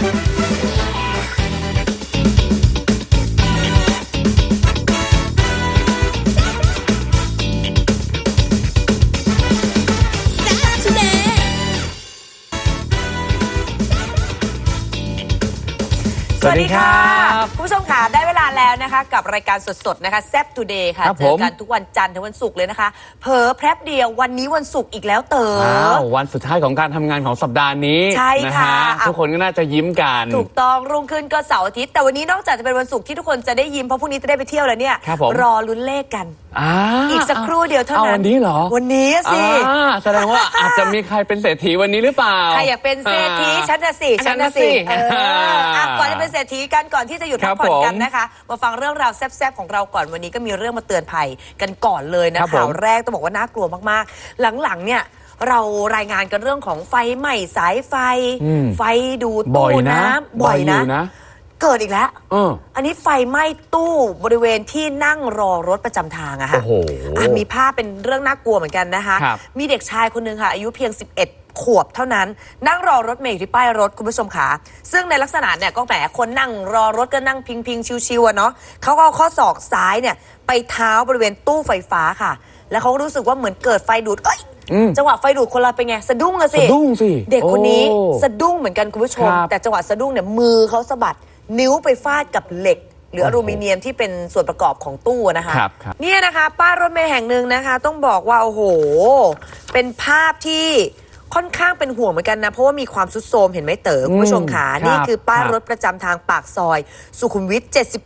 สวัสดีครับคุณผู้ชมค่ะได้เวลา แล้วนะคะกับรายการสดๆนะคะแซ p ทูเดย์ค่ะ ครับเจอผมกันทุกวันจันทร์ถึงวันศุกร์เลยนะคะ เผลอแพรบเดียววันนี้วันศุกร์อีกแล้วเต๋อ อ้าววันสุดท้ายของการทำงานของสัปดาห์นี้ใช่นะค่ะฮะอะ ทุกคนก็น่าจะยิ้มกัน ถูกต้องรุ่งขึ้นก็เสาร์อาทิตย์แต่วันนี้นอกจากจะเป็นวันศุกร์ที่ทุกคนจะได้ยิ้มเพราะพรุ่งนี้จะได้ไปเที่ยวแล้วเนี่ยครับผม รอลุ้นเลขกันอ่าอีกสักครู่เดียวเท่าเอานั้นวันนี้เหรอวันนี้สิ อ่าแสดงว่าอาจจะมีใครเป็นเศรษฐีวันนี้หรือเปล่า ใครอยากเป็นเศรษฐีอ่าฉันน่ะสิฉันน่ะสิเอออะก่อนจะเป็นเศรษฐีกันก่อนที่จะหยุดคพัรักบผ่อนกันผมนะคะมาฟังเรื่องราวแซ่บๆของเราก่อนวันนี้ก็มีเรื่องมาเตือนภัยกันก่อนเลยนะครับผม ข่าวแรกต้องบอกว่าน่ากลัวมากๆ หลังๆเนี่ยเรารายงานกันเรื่องของไฟไหม้สายไฟ อืมไฟดูดบ่ตู้อยนะน้ำบ่อยนะนะ เกิดอีกแล้ว เออ อันนี้ไฟไหม้ตู้บริเวณที่นั่งรอรถประจำทางอะค่ะโอ้โหอะมีภาพเป็นเรื่องน่ากลัวเหมือนกันนะคะ ครับ มีเด็กชายคนหนึ่งค่ะ อายุเพียง 11 ขวบเท่านั้น นั่งรอรถเมล์อยู่ที่ป้ายรถคุณผู้ชมค่ะซึ่งในลักษณะเนี่ยก็แหมคนนั่งรอรถก็นั่งพิงพิงๆชิวๆอะเนาะเขาก็เอาข้อศอกซ้ายเนี่ย ไปเท้าบริเวณตู้ไฟฟ้าค่ะ แล้วเขาก็รู้สึกว่าเหมือนเกิดไฟดูดเอ้ยอืม จังหวะไฟดูดคนละเป็นไงสะดุ้งอะสิ สะดุ้งสิเด็กคนนี้โอ้ สะดุ้งเหมือนกันคุณผู้ชม ครับแต่จังหวะสะดุ้งเนี่ยมือเขาสะบัด นิ้วไปฟาดกับเหล็ก หรืออโอ้โหลูมิเนียมที่เป็นส่วนประกอบของตู้นะคะครับครับ เนี่ยนะคะป้ายรถเมล์แห่งหนึ่งนะคะ ต้องบอกว่า โอ้โห เป็นภาพที่ค่อนข้างเป็นห่วงเหมือนกันนะ เพราะว่ามีความซุดโทรมเห็นไหมเต๋อคุณผู้ชมค่ะครับนี่คือป้ายครับ รถประจำทางปากซอย สุขุมวิท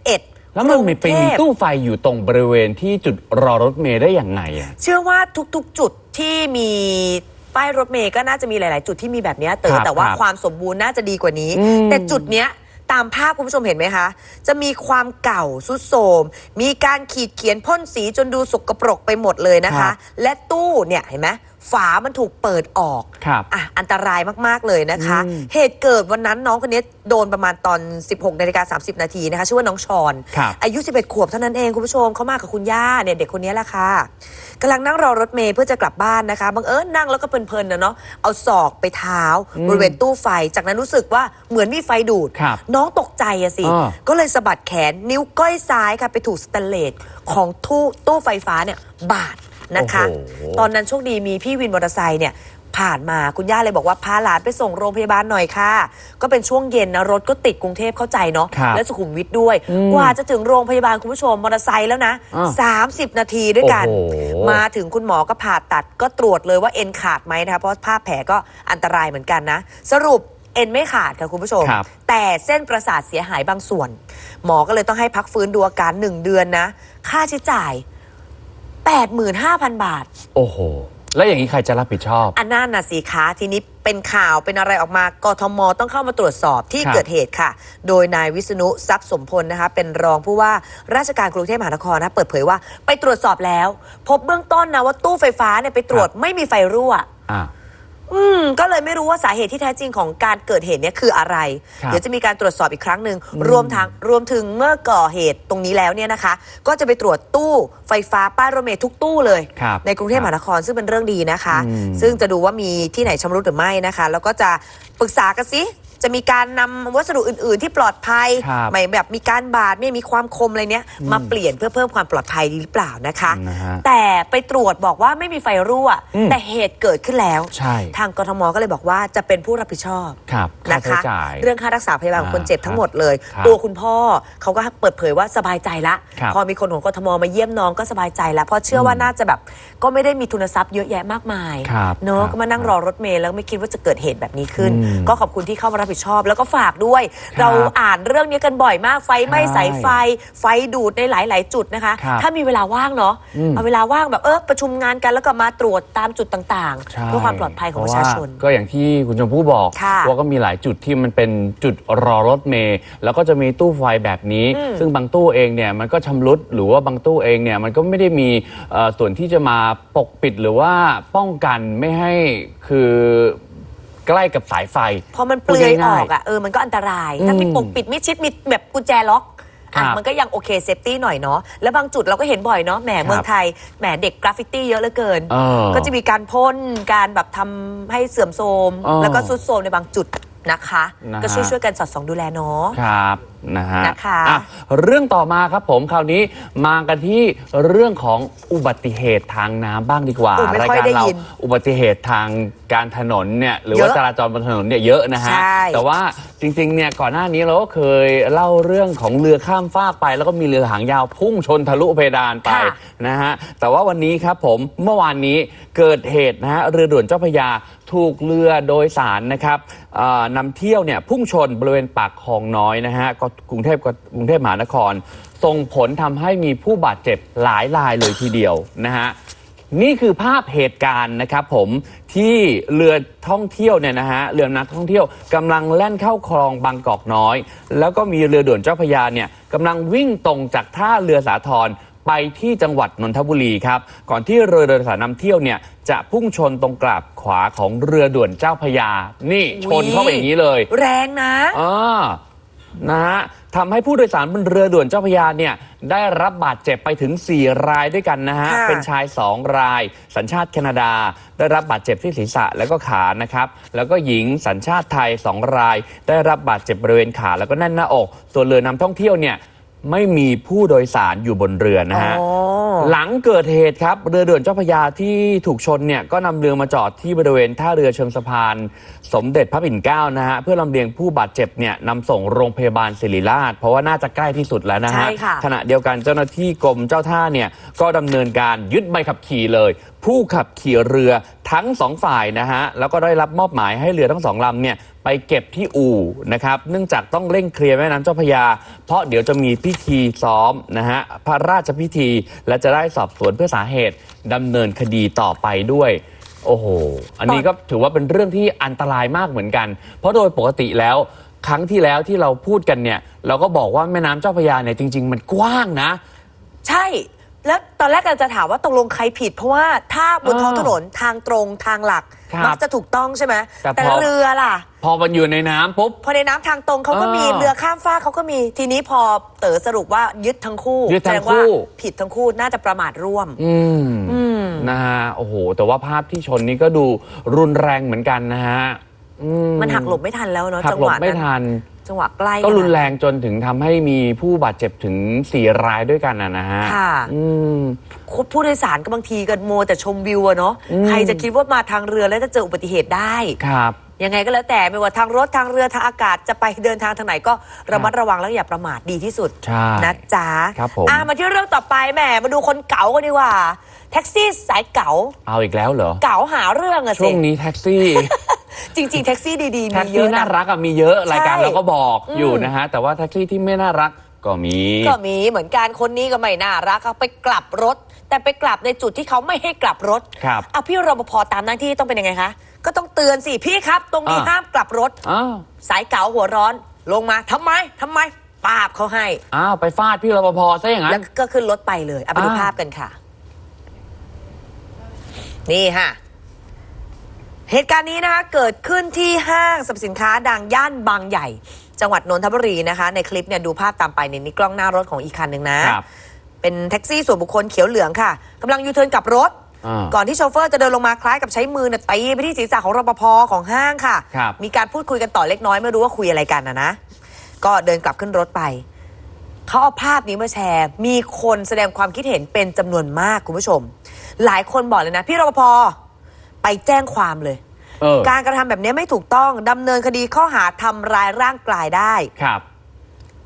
71แล้วมันมีเป็นกรุงเทพ ตู้ไฟอยู่ตรงบริเวณที่จุดรอรถเมล์ได้อย่างไงอะ เชื่อว่าทุกๆ จุดที่มีป้ายรถเมย์ก็น่าจะมีหลาย ๆ จุดที่มีแบบเนี้ยเต๋คอรับแต่ว่าครับความสมบูรณ์น่าจะดีกว่านี้ อืมแต่จุดเนี้ย ตามภาพคุณผู้ชมเห็นไหมคะ จะมีความเก่าสุดโทรมมีการขีดเขียนพ่นสีจนดูสกปรกไปหมดเลยนะครัคะบและตู้เนี่ยเห็นไหมฝามันถูกเปิดออกครับอะอันตรายมาก ๆ เลยนะคะอืมเหตุเกิดวันนั้นน้องคนนี้โดนประมาณตอน 16นาฬิกา30 นาทีนะคะ ชื่อว่าน้องชอนครับอายุ 11 ขวบเท่านั้นเองคุณผู้ชมเขามากับคุณย่าเนี่ยเด็กคนนี้แหละค่ะ กำลังนั่งรอรถเมย์เพื่อจะกลับบ้านนะคะบังเอิญนั่งแล้วก็เพลินๆนะเนาะเอาศอกไปเท้าอืมบริเวณตู้ไฟ จากนั้นรู้สึกว่าเหมือนมีไฟดูดครับน้องตกใจอะสิอ่าก็เลยสะบัดแขนนิ้วก้อยซ้ายค่ะไปถูกสแตนเลสของตู้ตู้ไฟฟ้าเนี่ยบาดนะคะโอ้โหตอนนั้นโชคดีมีพี่วินมอเตอร์ไซค์เนี่ย ผ่านมาคุณย่าเลยบอกว่าพาหลานไปส่งโรงพยาบาลหน่อยค่ะ ก็เป็นช่วงเย็นนะรถก็ติดกรุงเทพเข้าใจเนาะครับและสุขุมวิทด้วยอืมกว่าจะถึงโรงพยาบาลคุณผู้ชมมอเตอร์ไซค์แล้วนะอ่า30 นาทีด้วยกันโอ้โหมาถึงคุณหมอก็ผ่าตัดก็ตรวจเลยว่าเอ็นขาดไหมนะคะเพราะภาพแผลก็อันตรายเหมือนกันนะ สรุปเอ็นไม่ขาดค่ะคุณผู้ชมครับแต่เส้นประสาทเสียหายบางส่วน หมอก็เลยต้องให้พักฟื้นดูอาการหนึ่งเดือนนะ ค่าใช้จ่าย 85,000 บาท โอ้โห แล้วอย่างนี้ใครจะรับผิดชอบ อันนั้นน่ะสิคะทีนี้เป็นข่าวเป็นอะไรออกมากทมต้องเข้ามาตรวจสอบที่ครับเกิดเหตุค่ะ โดยนายวิษณุทรัพย์สมพลนะคะ เป็นรองผู้ว่าราชการกรุงเทพมหานครนะเปิดเผยว่า ไปตรวจสอบแล้ว พบเบื้องต้นนะว่าตู้ไฟฟ้าเนี่ยไปตรวจไม่มีไฟรั่ว อ่า อืมก็เลยไม่รู้ว่าสาเหตุที่แท้จริงของการเกิดเหตุเนี่ยคืออะไร ครับเดี๋ยวจะมีการตรวจสอบอีกครั้งหนึ่งรวมทั้งรวมถึงเมื่อก่อเหตุตรงนี้แล้วเนี่ยนะคะ ก็จะไปตรวจตู้ไฟฟ้าป้ายรถเมล์ทุกตู้เลย ครับในกรุงเทพมหานครซึ่งเป็นเรื่องดีนะคะ อืม ซึ่งจะดูว่ามีที่ไหนชำรุดหรือไม่นะคะ แล้วก็จะปรึกษากันสิ จะมีการนำวัสดุอื่น ๆ ที่ปลอดภัยครับไม่แบบมีการบาดไม่มีความคมอะไรเนี้ยมาเปลี่ยนเพื่อเพิ่มความปลอดภัยหรือเปล่านะคะ นะฮะแต่ไปตรวจบอกว่าไม่มีไฟรั่ว อืม แต่เหตุเกิดขึ้นแล้ว ใช่ทางกทมก็เลยบอกว่าจะเป็นผู้รับผิดชอบ ครับค่านะใช้คะ จ่าย เรื่องค่ารักษาพยาบาลของคนเจ็บอ่าทั้งหมดเลย ครับตัวคุณพ่อเขาก็เปิดเผยว่าสบายใจละ ครับพอมีคนของกทมมาเยี่ยมน้องก็สบายใจแล้วเพราะเชื่อว่าน่าจะแบบ ก็ไม่ได้มีทุนทรัพย์เยอะแยะมากมายครับเนาะครับก็มานั่งรอรถเมล์แล้วไม่คิดว่าจะเกิดเหตุแบบนี้ขึ้น อืม ก็ขอบคุณที่เข้ามารับผิดชอบแล้วก็ฝากด้วย ครับเราอ่านเรื่องนี้กันบ่อยมากไฟไหม้ใช่สายไฟ ไฟดูดในหลาย ๆ จุดนะคะ ครับถ้ามีเวลาว่างเนาะอืม เอาเวลาว่างแบบเออประชุมงานกันแล้วก็มาตรวจตามจุดต่างใช่ๆเพื่อความปลอดภัยของประชาชน เพว่ก็อย่างที่คุณชมพู่บอกค่ะว่าก็มีหลายจุดที่มันเป็นจุดรอรถเมล์แล้วก็จะมีตู้ไฟแบบนี้ อืมซึ่งบางตู้เองเนี่ยมันก็ชำรุดหรือว่าบางตู้เองเนี่ยมันก็ไม่ได้มีเอ่อส่วนที่จะมาปกปิดหรือว่าป้องกันไม่ให้คือ ใกล้กับสายไฟพอมันเปลือยอพูดอง่ายกๆอะเออมันก็อันตราย ถ้าอืมมีปกปิดมิดชิดมีแบบกุญแจล็อกอะครับมันก็ยังโอเคเซฟตี้หน่อยเนาะแล้วบางจุดเราก็เห็นบ่อยเนาะแหมเมืองไทยแหมเด็กกราฟฟิตี้เยอะเหลือเกินเออก็จะมีการพ่นการแบบทำให้เสื่อมโทรมเออแล้วก็ซุดโทรมในบางจุด นะคะ นะฮะ ก็ช่วยช่วยๆกันสอดส่องดูแลเนาะ ครับนะฮะนะคะอ่เรื่องต่อมาครับผมคราวนี้มากันที่เรื่องของอุบัติเหตุทางน้ำบ้างดีกว่าโอ้ไม่รายค่อยการได้เรายินอุบัติเหตุทางการถนนเนี่ยหรือเยว่าอะจราจรบนถนนเนี่ยเยอะนะฮะใช่แต่ว่า จริงๆเนี่ยก่อนหน้านี้เราก็เคยเล่าเรื่องของเรือข้ามฟากไป แล้วก็มีเรือหางยาวพุ่งชนทะลุเพดานไปค่ะนะฮะแต่ว่าวันนี้ครับผมเมื่อวานนี้เกิดเหตุนะฮะเรือด่วนเจ้าพระยาถูกเรือโดยสารนะครับเอ่อนำเที่ยวเนี่ยพุ่งชนบริเวณปากคลองน้อยนะฮะก็กรุงเทพกับกรุงเทพมหานคร ส่งผลทำให้มีผู้บาดเจ็บหลายรายเลยทีเดียวนะฮะ นี่คือภาพเหตุการณ์นะครับผมที่เรือท่องเที่ยวเนี่ยนะฮะเรือนักท่องเที่ยวกำลังแล่นเข้าคลองบางกอกน้อย แล้วก็มีเรือด่วนเจ้าพระยาเนี่ยกำลังวิ่งตรงจากท่าเรือสาทรไปที่จังหวัดนนทบุรีครับ ก่อนที่เรือโดยสารนำเที่ยวเนี่ยจะพุ่งชนตรงกราบขวาของเรือด่วนเจ้าพระยา นี่ชนเข้าไปอย่างนี้เลย แรงนะ อ่านะฮะ ทำให้ผู้โดยสารบนเรือด่วนเจ้าพระยาเนี่ยได้รับบาดเจ็บไปถึง 4 รายด้วยกันนะฮะ ค่ะ เป็นชาย 2 ราย สัญชาติแคนาดา ได้รับบาดเจ็บที่ศีรษะแล้วก็ขานะครับ แล้วก็หญิงสัญชาติไทย 2 ราย ได้รับบาดเจ็บบริเวณขาแล้วก็แน่นหน้าอก ส่วนเรือนำท่องเที่ยวเนี่ย ไม่มีผู้โดยสารอยู่บนเรือนะฮะอ๋อหลังเกิดเหตุครับ เรือด่วนเจ้าพระยาที่ถูกชนเนี่ย ก็นำเรือมาจอดที่บริเวณท่าเรือเชิงสะพาน สมเด็จพระปิ่นเกล้านะฮะ เพื่อลำเลียงผู้บาดเจ็บเนี่ยนำส่งโรงพยาบาลศิริราช เพราะว่าน่าจะใกล้ที่สุดแล้วนะฮะ ใช่ค่ะ ขณะเดียวกันเจ้าหน้าที่กรมเจ้าท่าเนี่ยก็ดำเนินการยึดใบขับขี่เลย ผู้ขับขี่เรือทั้งสองฝ่ายนะฮะแล้วก็ได้รับมอบหมายให้เรือทั้งสองลำเนี่ยไปเก็บที่อู่นะครับ เนื่องจากต้องเร่งเคลียร์แม่น้ำเจ้าพระยา เพราะเดี๋ยวจะมีพิธีซ้อมนะฮะพระราชพิธีและจะได้สอบสวนเพื่อสาเหตุดำเนินคดีต่อไปด้วย โอ้โห อันนี้ก็ถือว่าเป็นเรื่องที่อันตรายมากเหมือนกัน เพราะโดยปกติแล้วครั้งที่แล้วที่เราพูดกันเนี่ย เราก็บอกว่าแม่น้ำเจ้าพระยาเนี่ยจริง ๆ มันกว้างนะ ใช่ แล้วตอนแรกกันจะถามว่าตกลงใครผิด เพราะว่าถ้าบนท้องถนนทางตรงทางหลักครับมักจะถูกต้องใช่ไหมแต่แต่พอ เรือล่ะ พอมันอยู่ในน้ำปุ๊บ พอในน้ำทางตรงเขาก็มีอ่าเรือข้ามฟากเขาก็มีทีนี้พอเต๋อสรุปว่ายึดทั้งคู่ยึดทั้งแสดว่าคู่ ผิดทั้งคู่น่าจะประมาทร่วม อืมอืม นะฮะโอ้โห แต่ว่าภาพที่ชนนี่ก็ดูรุนแรงเหมือนกันนะฮะอืมันหักหลบไม่ทันแล้วเนาะหัจักงหลหบวะไม่นั้น ทัน จังหวะใกล้ก็ขนาดรุนแรงจนถึงทำให้มีผู้บาดเจ็บถึง4รายด้วยกันนะนะฮะค่ะ อืม ผู้โดยสารก็บางทีกันโมวแต่ชมวิวอะเนาะอืม ใครจะคิดว่ามาทางเรือแล้วจะเจออุบัติเหตุได้ ครับ ยังไงก็แล้วแต่ไม่ว่าทางรถทางเรือทางอากาศจะไปเดินทางทางไหนก็ระมัดระวังแล้วอย่าประมาทดีที่สุดใช่นะจ๊ะครับผม อะมาที่เรื่องต่อไปแหมมาดูคนเก๋ากันดีกว่า แท็กซี่สายเก๋าเอาอีกแล้วเหรอ เก๋าหาเรื่องอะช่สิวงนี้แท็กซี่ จริงๆ แท็กซี่ดีๆ แท็มีกเยซี่อะน่านะ รักอะมีเยอะรายการใช่เราก็บอกอืมอยู่นะฮะ แต่ว่าแท็กซี่ที่ไม่น่ารักก็มี ก็มีเหมือนกันคนนี้ก็ไม่น่ารักเอาไปกลับรถ แต่ไปกลับในจุดที่เขาไม่ให้กลับรถครับเอาพี่รปภตามหน้าที่ต้องเป็นยังไงคะ ก็ต้องเตือนสิพี่ครับ ตรงนี้อ่าห้ามกลับรถ อ้าวสายเก๋าหัวร้อนลงมาทำไมทำไมปาบเขาให้ อ้าวไปฟาดพี่รปภซะอย่างนั้แล้วน ก็ขึ้นรถไปเลยเอาไปดูอ่า ภาพกันค่ะ นี่ค่ะ เหตุการณ์นี้นะคะเกิดขึ้นที่ห้างสรรพสินค้าดังย่านบางใหญ่ จังหวัดนนทบุรีนะคะ ในคลิปเนี่ยดูภาพตามไปในนี้กล้องหน้ารถของอีกคันหนึ่งนะ ครับ เป็นแท็กซี่ส่วนบุคคลเขียวเหลืองค่ะกำลังยูเทิร์นกลับรถ อ่า ก่อนที่โชเฟอร์จะเดินลงมาคล้ายกับใช้มือเนี่ยตีไปที่ศีรษะของรปภของห้างค่ะ ครับ มีการพูดคุยกันต่อเล็กน้อยไม่รู้ว่าคุยอะไรกันนะนะ ก็เดินกลับขึ้นรถไป เขาเอาภาพนี้มาแชร์ มีคนแสดงความคิดเห็นเป็นจำนวนมากคุณผู้ชม หลายคนบอกเลยนะ พี่รปภ ไปแจ้งความเลย เออการกระทำแบบนี้ไม่ถูกต้องดำเนินคดีข้อหาทำร้ายร่างกายได้ ครับ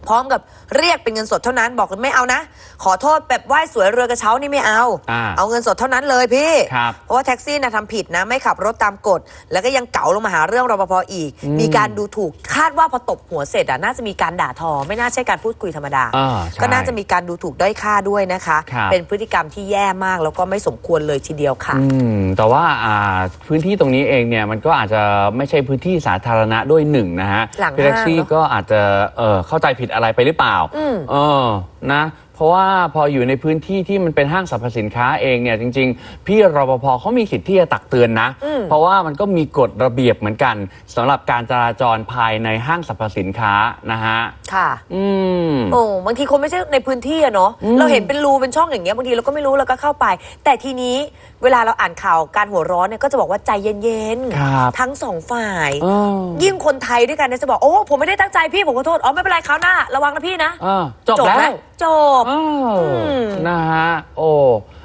พร้อมกับเรียกเป็นเงินสดเท่านั้นบอกเลยไม่เอานะ ขอโทษแบบไหว้สวยเรือกระเช้านี่ไม่เอาอ่าเอาเงินสดเท่านั้นเลยพี่ครับเพราะว่าแท็กซี่นะทำผิดนะ ไม่ขับรถตามกฎ แล้วก็ยังเก๋าลงมาหาเรื่องรปภอีกอืมมีการดูถูกคาดว่าพอตบหัวเสร็จอะน่าจะมีการด่าทอ ไม่น่าใช่การพูดคุยธรรมดาอ่าใช่ก็น่าจะมีการดูถูกด้อยค่าด้วยนะคะครับเป็นพฤติกรรมที่แย่มากแล้วก็ไม่สมควรเลยทีเดียวค่ะอืมแต่ว่าอ่าพื้นที่ตรงนี้เองเนี่ยมันก็อาจจะไม่ใช่พื้นที่สาธารณะด้วยหนึ่งนะฮะหลังพี่แท็กซี่ห้างเนอะก็อาจจะเออเข้าใจผิดอะไรไปหรือเปล่าอืมเออนะ เพราะว่าพออยู่ในพื้นที่ที่มันเป็นห้างสรรพสินค้าเองเนี่ยจริง ๆ พี่รปภเขามีสิทธิ์ที่จะตักเตือนนะ เพราะว่ามันก็มีกฎระเบียบเหมือนกันสำหรับการจราจรภายในห้างสรรพสินค้านะฮะ ค่ะ อืม โอ้บางทีคนไม่ใช่ในพื้นที่อะเนาะเราเห็นเป็นรูเป็นช่องอย่างเงี้ยบางทีเราก็ไม่รู้เราก็เข้าไป แต่ทีนี้เวลาเราอ่านข่าวการหัวร้อนเนี่ยก็จะบอกว่าใจเย็นครับทั้งสองฝ่าย อ้อยิ่งคนไทยด้วยกันเนี่ยจะบอกโอ้ผมไม่ได้ตั้งใจพี่ผมขอโทษอ๋อไม่เป็นไรคราวหน้าระวังนะพี่นะอ่าจบไหมแล้ว จบ อ้าวมนะฮะ โอ้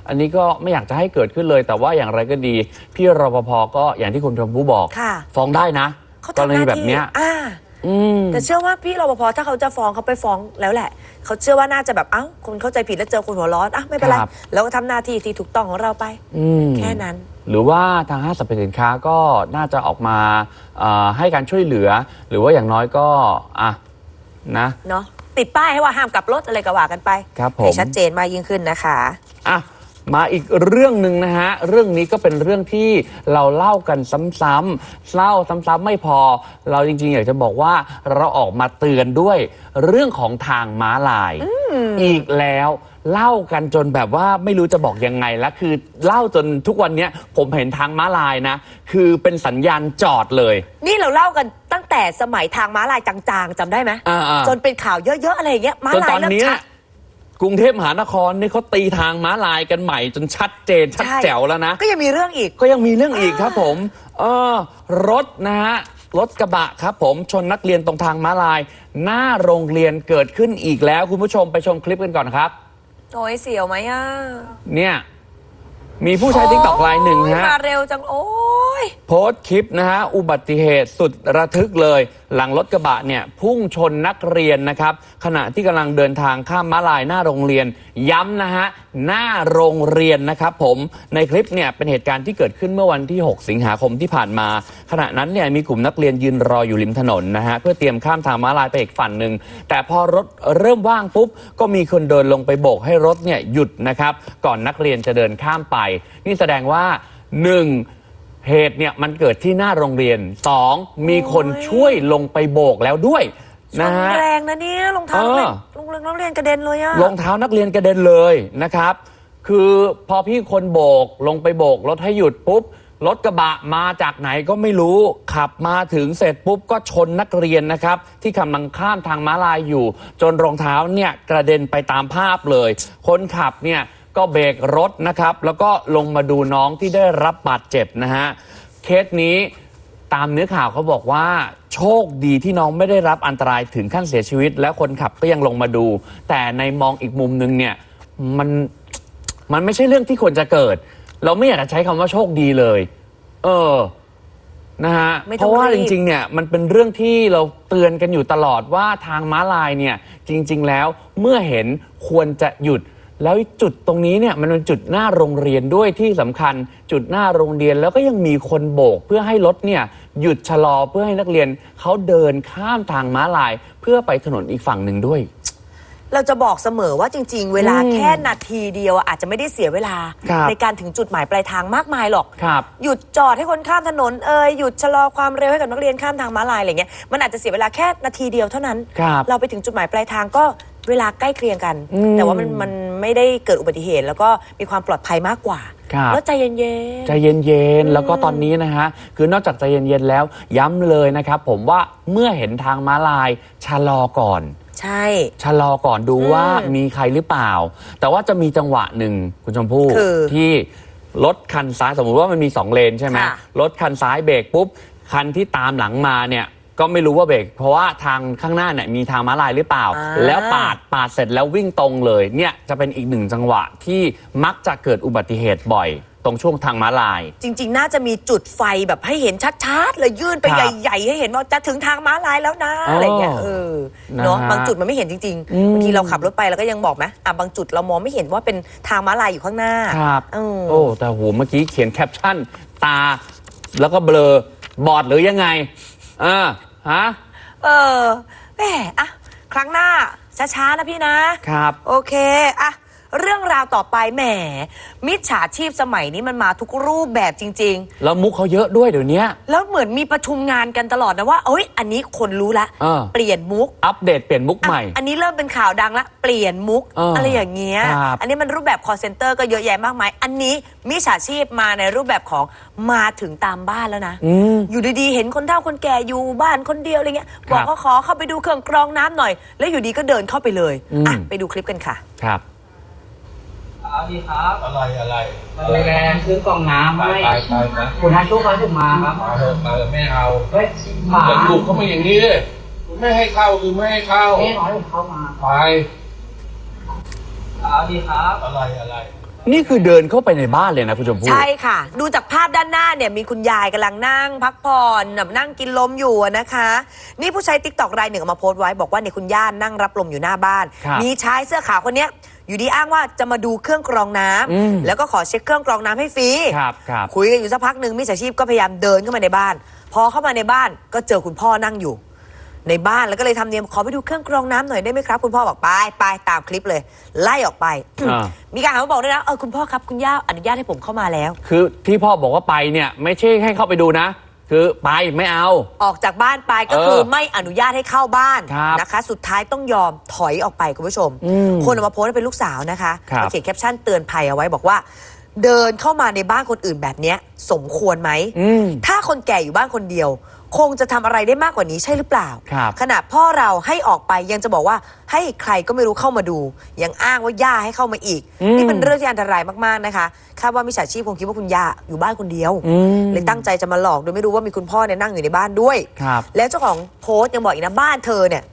อันนี้ก็ไม่อยากจะให้เกิดขึ้นเลย แต่ว่าอย่างไรก็ดี พี่รปภก็อย่างที่คุณชมพู่บอก ค่ะฟ้องได้นะเขากรทำหณีน้าแบบที่เนี้ย อ่า อืมแต่เชื่อว่าพี่รปภถ้าเขาจะฟ้องเขาไปฟ้องแล้วแหละ เขาเชื่อว่าน่าจะแบบเอ้าคนเข้าใจผิดแล้วเจอคนหัวร้อนอะไม่เป็นไรครับแล้วก็ทำหน้าที่ที่ถูกต้องของเราไป อืม แค่นั้น หรือว่าทางห้างสรรพสินค้าก็น่าจะออกมาเอ่อให้การช่วยเหลือ หรือว่าอย่างน้อยก็อะนะ เนาะติดป้ายให้ว่าห้ามกลับรถอะไรก็ว่ากันไปครับผม ให้ชัดเจนมากยิ่งขึ้นนะคะ อะ มาอีกเรื่องหนึ่งนะฮะ เรื่องนี้ก็เป็นเรื่องที่เราเล่ากันซ้ำๆเล่าซ้ำๆไม่พอ เราจริงๆ อยากจะบอกว่าเราออกมาเตือนด้วยเรื่องของทางม้าลายอีกแล้วเล่ากันจนแบบว่าไม่รู้จะบอกยังไงแล้วคือเล่าจนทุกวันเนี้ยผมเห็นทางม้าลายนะ คือเป็นสัญญาณจอดเลย นี่เราเล่ากันตั้งแต่สมัยทางม้าลายจางๆจำได้ไหมอ่าๆจนเป็นข่าวเยอะๆอะไรอย่างเงี้ยม้าจนลาตอยนเริ่มนี้ชัด กรุงเทพมหานครนี่เขาตีทางม้าลายกันใหม่จนชัดเจนชัดใช่แจ๋วแล้วนะ ก็ยังมีเรื่องอีก ก็ยังมีเรื่องอีกครับผมเออรถนะฮะรถกระบะครับผมชนนักเรียนตรงทางม้าลาย หน้าโรงเรียนเกิดขึ้นอีกแล้ว คุณผู้ชมไปชมคลิปกันก่อนครับ โอ้ยเสียวไหมอะ เนี่ยมีผู้ใช้ทิกตอกไลน์หนึ่งโอ้ยฮะมาเร็วจัง โอ้ยโพสต์คลิปนะฮะ อุบัติเหตุสุดระทึกเลย หลังรถกระบะเนี่ยพุ่งชนนักเรียนนะครับ ขณะที่กำลังเดินทางข้ามม้าลายหน้าโรงเรียน ย้ำนะฮะหน้าโรงเรียนนะครับผมในคลิปเนี่ยเป็นเหตุการณ์ที่เกิดขึ้นเมื่อวันที่ 6 สิงหาคมที่ผ่านมา ขณะนั้นเนี่ยมีกลุ่มนักเรียนยืนรออยู่ริมถนนนะฮะเพื่อเตรียมข้ามทางม้าลายไปอีกฝั่งหนึ่งแต่พอรถเริ่มว่างปุ๊บก็มีคนเดินลงไปโบกให้รถเนี่ยหยุดนะครับ ก่อนนักเรียนจะเดินข้ามไป นี่แสดงว่าหนึ่ง เหตุเนี่ยมันเกิดที่หน้าโรงเรียน 2. มีคนโอ้ยช่วยลงไปโบกแล้วด้วยชนะนฮะแรงนะเนี่ยรองเท้าเออนักเรียนรองเท้านักเรียนกระเด็นเลยอะรองเท้านักเรียนกระเด็นเลยนะครับ คือพอพี่คนโบกลงไปโบกรถให้หยุดปุ๊บรถกระบะมาจากไหนก็ไม่รู้ ขับมาถึงเสร็จปุ๊บก็ชนนักเรียนนะครับ ที่กำลังข้ามทางม้าลายอยู่ จนรองเท้าเนี่ยกระเด็นไปตามภาพเลย คนขับเนี่ย ก็เบรกรถนะครับ แล้วก็ลงมาดูน้องที่ได้รับบาดเจ็บนะฮะ เคสนี้ตามเนื้อข่าวเขาบอกว่าโชคดีที่น้องไม่ได้รับอันตรายถึงขั้นเสียชีวิต และคนขับก็ยังลงมาดู แต่ในมองอีกมุมหนึงเนี่ยมันมันไม่ใช่เรื่องที่ควรจะเกิด เราไม่อยากจะใช้คำว่าโชคดีเลย เออ นะฮะ ไม่ต้องเพราะว่ารีจบ ริง ๆ เนี่ยมันเป็นเรื่องที่เราเตือนกันอยู่ตลอดว่าทางม้าลายเนี่ยจริง ๆ แล้วเมื่อเห็นควรจะหยุด แล้วจุดตรงนี้เนี่ยมันเป็นจุดหน้าโรงเรียนด้วยที่สำคัญ จุดหน้าโรงเรียนแล้วก็ยังมีคนโบกเพื่อให้รถเนี่ยหยุดชะลอเพื่อให้นักเรียนเขาเดินข้ามทางม้าลาย เพื่อไปถนนอีกฝั่งหนึ่งด้วย เราจะบอกเสมอว่าจริง ๆ เวลาอืมแค่นาทีเดียวอะอาจจะไม่ได้เสียเวลาครับในการถึงจุดหมายปลายทางมากมายหรอกครับหยุดจอดให้คนข้ามถนนเอยหยุดชะลอความเร็วให้กับนักเรียนข้ามทางม้าลายอะไรเงี้ยมันอาจจะเสียเวลาแค่นาทีเดียวเท่านั้นครับเราไปถึงจุดหมายปลายทางก็ เวลาใกล้เคียงกัน อืม แต่ว่ามันมันไม่ได้เกิดอุบัติเหตุ แล้วก็มีความปลอดภัยมากกว่า ครับ แล้วใจเย็นใจเย็นๆ แล้วก็ตอนนี้นะฮะ คือนอกจากใจเย็นๆ แล้วย้ำเลยนะครับผมว่าเมื่อเห็นทางม้าลายชะลอก่อนๆใช่ ชะลอก่อนดูอืมว่ามีใครหรือเปล่า แต่ว่าจะมีจังหวะหนึ่งคุณชมพู่คือที่รถคันซ้ายสมมุติว่ามันมีสองเลนใช่ไหมค่ะรถคันซ้ายเบรกปุ๊บ คันที่ตามหลังมาเนี่ย ก็ไม่รู้ว่าเบรกเพราะว่าทางข้างหน้าเนี่ยมีทางม้าลายหรือเปล่า อ่า แล้วปาดปาดเสร็จแล้ววิ่งตรงเลยเนี่ยจะเป็นอีกหนึ่งจังหวะที่มักจะเกิดอุบัติเหตุบ่อย ตรงช่วงทางม้าลาย จริง ๆ น่าจะมีจุดไฟแบบให้เห็นชัดๆเลยยื่นไปครับใหญ่ ๆ ให้เห็นว่าจะถึงทางม้าลายแล้วนะอ๋อออะไรเงี้ยเออนะเนาะฮะบางจุดมันไม่เห็นจริงอืม ๆบางทีเราขับรถไปแล้วก็ยังบอกไหมอะบางจุดเรามองไม่เห็นว่าเป็นทางม้าลายอยู่ข้างหน้าครับเออ โอ้แต่โหเมื่อกี้เขียนแคปชั่น ตา แล้วก็เบลอบอดหรือยังไง อ่าฮะเออแหมอะ ครั้งหน้าช้าๆนะพี่นะ ครับ โอเค อะ เรื่องราวต่อไปแหม มิจฉาชีพสมัยนี้มันมาทุกรูปแบบจริง แล้วมุกเขาเยอะด้วยเดี๋ยวนี้ๆแล้วเหมือนมีประชุมงานกันตลอดนะว่าเอ้ย อันนี้คนรู้ละเออเปลี่ยนมุกอัปเดตเปลี่ยนมุกใหม่ อะอันนี้เริ่มเป็นข่าวดังละ เปลี่ยนมุกเออออะไรอย่างเงี้ย ครับ อันนี้มันรูปแบบ call center ก็เยอะแยะมากมาย อันนี้มิจฉาชีพมาในรูปแบบของมาถึงตามบ้านแล้วนะ อืม อยู่ดีๆ เห็นคนเฒ่าคนแก่อยู่บ้านคนเดียวอะไรเงี้ย ครับบอกเขาขอเข้าไปดูเครื่องกรองน้ำหน่อย แล้วอยู่ดีก็เดินเข้าไปเลย อืม อะ ไปดูคลิปกันค่ะ ครับ เอาดีครับอะไรอะไรมาดูแลซื้อกล่องน้ำไปให้ไปไปไปคุณอาชุเขาถึงมาครับมาเถอะมาเถอะไม่เอาเฮ้ยหมาแต่ลูกเขาไม่อย่างนี้ดิไม่ให้เข้าคือไม่ให้เข้าเอ๊ะน้อยผมเข้ามาไปเอาดีครับอะไรอะไรนี่คือเดินเข้าไปในบ้านเลยนะคุณชมพู่ใช่ค่ะ ดูจากภาพด้านหน้าเนี่ยมีคุณยายกำลังนั่ง พักผ่อนแบบนั่งกินลมอยู่อะนะคะ นี่ผู้ใช้ติ๊กตอกรายหนึ่งเอามาโพสต์ไว้บอกว่าเนี่ยคุณย่านั่งรับลมอยู่หน้าบ้านครับมีชายเสื้อขาวคนเนี้ย อยู่ดีอ้างว่าจะมาดูเครื่องกรองน้ำอืม แล้วก็ขอเช็คเครื่องกรองน้ำให้ฟรี ครับครับ คุยกันอยู่สักพักหนึ่งมิจฉาชีพก็พยายามเดินเข้ามาในบ้าน พอเข้ามาในบ้านก็เจอคุณพ่อนั่งอยู่ ในบ้านแล้วก็เลยทำเนียมขอไปดูเครื่องกรองน้ำหน่อยได้ไหมครับ คุณพ่อบอกไปไปตามคลิปเลย ไล่ออกไป อ่า มีการหันมาบอกด้วยนะเออคุณพ่อครับคุณย่าอนุญาตให้ผมเข้ามาแล้ว คือที่พ่อบอกว่าไปเนี่ย ไม่ใช่ให้เข้าไปดูนะ คือไปไม่เอา ออกจากบ้านไปก็เออคือไม่อนุญาตให้เข้าบ้านครับนะคะ สุดท้ายต้องยอมถอยออกไปคุณผู้ชมอืมคนเอามาโพสต์เป็นลูกสาวนะคะครับมาเขียนแคปชั่นเตือนภัยเอาไว้บอกว่า เดินเข้ามาในบ้านคนอื่นแบบเนี้ยสมควรไหมอืมถ้าคนแก่อยู่บ้านคนเดียว คงจะทำอะไรได้มากกว่านี้ใช่หรือเปล่าครับขณะพ่อเราให้ออกไปยังจะบอกว่าให้ใครก็ไม่รู้เข้ามาดู ยังอ้างว่าย่าให้เข้ามาอีกอืมนี่เป็นเรื่องที่อันตรายมากๆนะคะคาดว่ามิจฉาชีพคงคิดว่าคุณย่าอยู่บ้านคนเดียวอืมเลยตั้งใจจะมาหลอกโดยไม่รู้ว่ามีคุณพ่อเนี่ยนั่งอยู่ในบ้านด้วยครับแล้วเจ้าของโพสต์ยังบอกอีกนะบ้านเธอเนี่ย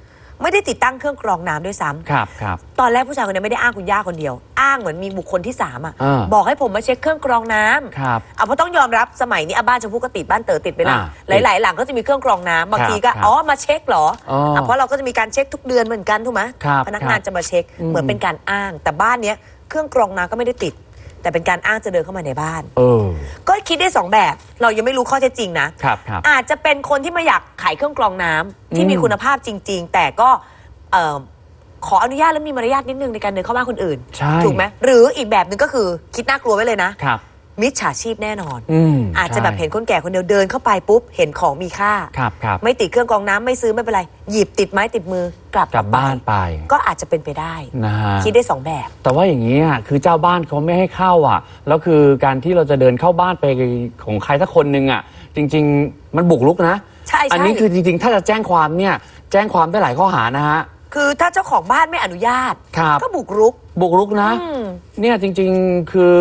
ไม่ได้ติดตั้งเครื่องกรองน้ำด้วยซ้ำครับครับ ตอนแรกผู้ชายคนนี้ไม่ได้อ้างคุณย่าคนเดียว อ้างเหมือนมีบุคคลที่สามอะอ่า บอกให้ผมมาเช็คเครื่องกรองน้ำ ครับ เอาเพราะต้องยอมรับสมัยนี้อะบ้านชมพู่ก็ติดบ้านเต๋อติดไปละอ่าหลาย ๆ หลังก็จะมีเครื่องกรองน้ำบางทีก็ครับอ๋อมาเช็คเหรออ๋ออะเพราะเราก็จะมีการเช็คทุกเดือนเหมือนกันถูกไหมครับพนักงานครับจะมาเช็คอืม เหมือนเป็นการอ้าง แต่บ้านเนี้ยเครื่องกรองน้ำก็ไม่ได้ติด แต่เป็นการอ้างจะเดินเข้ามาในบ้าน เออ ก็คิดได้สองแบบ เรายังไม่รู้ข้อเท็จจริงนะ ครับครับ อาจจะเป็นคนที่มาอยากขายเครื่องกรองน้ำที่อืมมีคุณภาพจริง ๆ แต่ก็เอ่อขออนุญาตและมีมารยาทนิดนึงในการเดินเข้าบ้านคนอื่น ใช่ ถูกไหมหรืออีกแบบหนึ่งก็คือคิดน่ากลัวไว้เลยนะ ครับ มิจฉาชีพแน่นอน อืมอาจจะแบบใช่เห็นคนแก่คนเดียวเดินเข้าไปปุ๊บ เห็นของมีค่า ครับครับไม่ติดเครื่องกรองน้ำไม่ซื้อไม่เป็นไร หยิบติดไม้ติดมือกลับกลับบ้านไปก็อาจจะเป็นไปได้ นะฮะ คิดได้สองแบบ แต่ว่าอย่างนี้อะคือเจ้าบ้านเขาไม่ให้เข้าอะ แล้วคือการที่เราจะเดินเข้าบ้านไปของใครสักคนหนึ่งอะ จริง ๆ มันบุกรุกนะใช่ใช่ อันี้คือจริง ๆ ถ้าจะแจ้งความเนี่ย แจ้งความได้หลายข้อหานะฮะ คือถ้าเจ้าของบ้านไม่อนุญาต ครับ ก็บุกรุก บุกรุกนะ อืม เนี่ยจริง ๆ คือ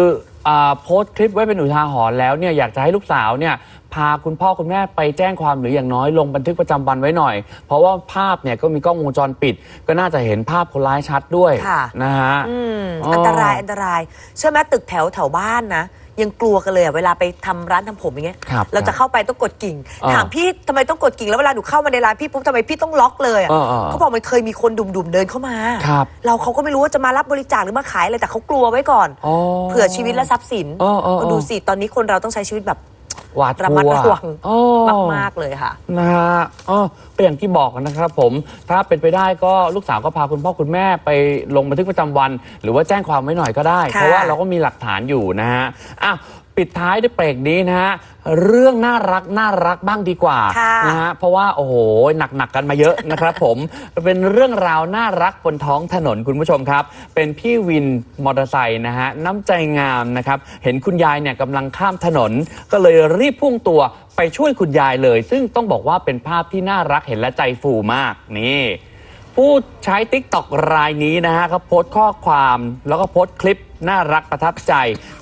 อาโพสต์คลิปไว้เป็นอุทาหรณ์แล้วเนี่ยอยากจะให้ลูกสาวเนี่ยพาคุณพ่อคุณแม่ไปแจ้งความหรืออย่างน้อยลงบันทึกประจำวันไว้หน่อย เพราะว่าภาพเนี่ยก็มีกล้องวงจรปิด ก็น่าจะเห็นภาพคนร้ายชัดด้วยค่ะ นะฮะ อืมอ๋ออัอันตราย อันตราย เชื่อไหมตึกแถวแถวบ้านนะ ยังกลัวกันเลยอะเวลาไปทำร้านทำผมอย่างเงี้ยครับเราจะเข้าไปต้องกดกิ่ง อ่าถามพี่ทำไมต้องกดกิ่งแล้วเวลาหนูเข้ามาในร้านพี่ปุ๊บทำไมพี่ต้องล็อกเลยอะเออเออเออเขาบอกมันเคยมีคนดุ่มๆเดินเข้ามา ครับ เราเขาก็ไม่รู้ว่าจะมารับบริจาคหรือมาขายอะไรแต่เขากลัวไว้ก่อน อ๋อ เผื่อชีวิตและทรัพย์สินเออเออเออดูสิ ตอนนี้คนเราต้องใช้ชีวิตแบบ หวาดกระมัดลัวระวังอ๋อ มาก ๆ เลยค่ะ นะฮะอ๋อก็อย่างที่บอกนะครับผม ถ้าเป็นไปได้ก็ลูกสาวก็พาคุณพ่อคุณแม่ไปลงบันทึกประจำวัน หรือว่าแจ้งความไว้หน่อยก็ได้ ค่ะ เพราะว่าเราก็มีหลักฐานอยู่นะฮะอะ ปิดท้ายด้วยเบรกนี้นะฮะเรื่องน่ารักน่ารักบ้างดีกว่าค่ะนะฮะเพราะว่าโอ้โหหนักๆกันมาเยอะนะครับ ผมเป็นเรื่องราวน่ารักบนท้องถนนคุณผู้ชมครับ เป็นพี่วินมอเตอร์ไซค์นะฮะน้ำใจงามนะครับเห็นคุณยายเนี่ยกำลังข้ามถนน ก็เลยรีบพุ่งตัวไปช่วยคุณยายเลย ซึ่งต้องบอกว่าเป็นภาพที่น่ารักเห็นและใจฟูมากนี่ผู้ใช้ t ิ k t o k รายนี้นะฮะเขาโพสต์ข้อความแล้วก็โพสต์คลิป น่ารักประทับใจ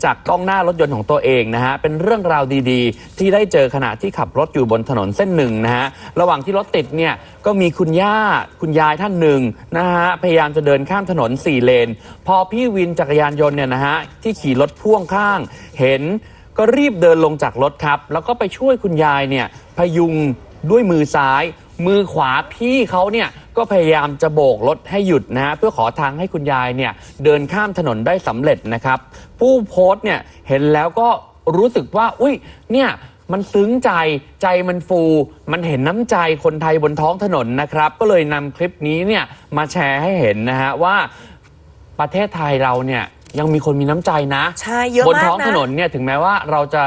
จากกล้องหน้ารถยนต์ของตัวเองนะฮะเป็นเรื่องราวดีๆ ที่ได้เจอขณะที่ขับรถอยู่บนถนนเส้นหนึ่งนะฮะระหว่างที่รถติดเนี่ยก็มีคุณย่าคุณยายท่านหนึ่งนะฮะพยายามจะเดินข้ามถนน4เลน พอพี่วินจักรยานยนต์เนี่ยนะฮะที่ขี่รถพ่วงข้าง เห็นก็รีบเดินลงจากรถครับ แล้วก็ไปช่วยคุณยายเนี่ยพยุงด้วยมือซ้าย มือขวาพี่เขาเนี่ยก็พยายามจะโบกรถให้หยุดนะฮะเพื่อขอทางให้คุณยายเนี่ยเดินข้ามถนนได้สำเร็จนะครับ ผู้โพสต์เนี่ยเห็นแล้วก็รู้สึกว่า อุ้ยเนี่ยมันซึ้งใจใจมันฟู มันเห็นน้ำใจคนไทยบนท้องถนนนะครับ ก็เลยนำคลิปนี้เนี่ยมาแชร์ให้เห็นนะฮะว่าประเทศไทยเราเนี่ย ยังมีคนมีน้ำใจนะ ใช่เยอะบนมากท้องนะ ถนนเนี่ยถึงแม้ว่าเราจะ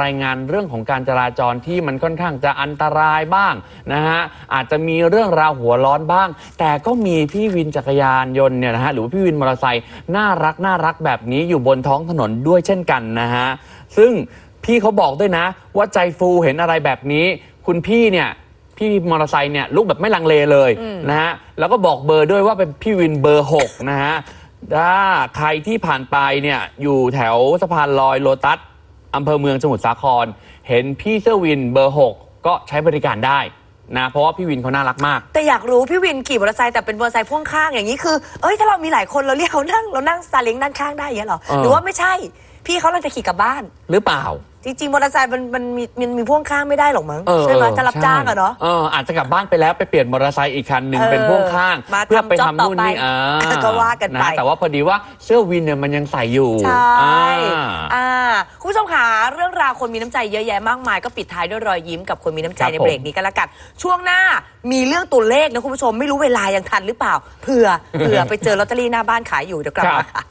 รายงานเรื่องของการจราจรที่มันค่อนข้างจะอันตรายบ้างนะฮะอาจจะมีเรื่องราวหัวร้อนบ้าง แต่ก็มีพี่วินจักรยานยนต์เนี่ยนะฮะหรือว่าพี่วินมอเตอร์ไซค์น่ารักน่ารักแบบนี้อยู่บนท้องถนนด้วยเช่นกันนะฮะซึ่งพี่เขาบอกด้วยนะ ว่าใจฟูเห็นอะไรแบบนี้ คุณพี่เนี่ย พี่มอเตอร์ไซค์เนี่ยลุกแบบไม่ลังเลเลยนะฮะ แล้วก็บอกเบอร์ด้วยว่าเป็นพี่วินเบอร์ 6 นะฮะ ถ้าใครที่ผ่านไปเนี่ยอยู่แถวสะพานลอยโลตัสอำเภอเมืองสมุทรสาคร เห็นพี่เสื้อวินเบอร์ 6 ก็ใช้บริการได้นะเพราะว่าพี่วินเขาน่ารักมาก แต่อยากรู้พี่วินขี่มอเตอร์ไซค์แต่เป็นมอเตอร์ไซค์พ่วงข้างอย่างนี้คือ เอ้ยถ้าเรามีหลายคนเราเรียกเขานั่งเรานั่งซาเล้งด้านข้างได้อย่างเงี้ยเหรอเออหรือว่าไม่ใช่ พี่เขาเราจะขี่กลับบ้านหรือเปล่า จริงๆมอเตอร์ไซค์มันมันมีมันมีพ่วงข้างไม่ได้หรอกมั้งเออใช่ไหมเออถ้ารับจ้างอะเนาะ เอออาจจะกลับบ้านไปแล้วไปเปลี่ยนมอเตอร์ไซค์อีกคันหนึ่งเออเป็นพ่วงข้าง มาเพื่อไปทำทำนู่น job นี่ต่อไปอ่าก็ว่ากันไปะแต่ว่าพอดีว่าเสื้อวินเนี่ยมันยังใส่อยู่ใช่อ่า อ่าคุณผู้ชมค่ะเรื่องราวคนมีน้ำใจเยอะแยะมากมาย ก็ปิดท้ายด้วยรอยยิ้มกับคนมีน้ำใจครับในผมเบรกนี้ก็แล้วกัน ช่วงหน้ามีเรื่องตัวเลขนะคุณผู้ชมไม่รู้เวลายังทันหรือเปล่าเผื่อเผื่อไปเจอลอตเตอรี่หน้าบ้านขายอยู่เดี๋ยวกลับครัมาบค่ะ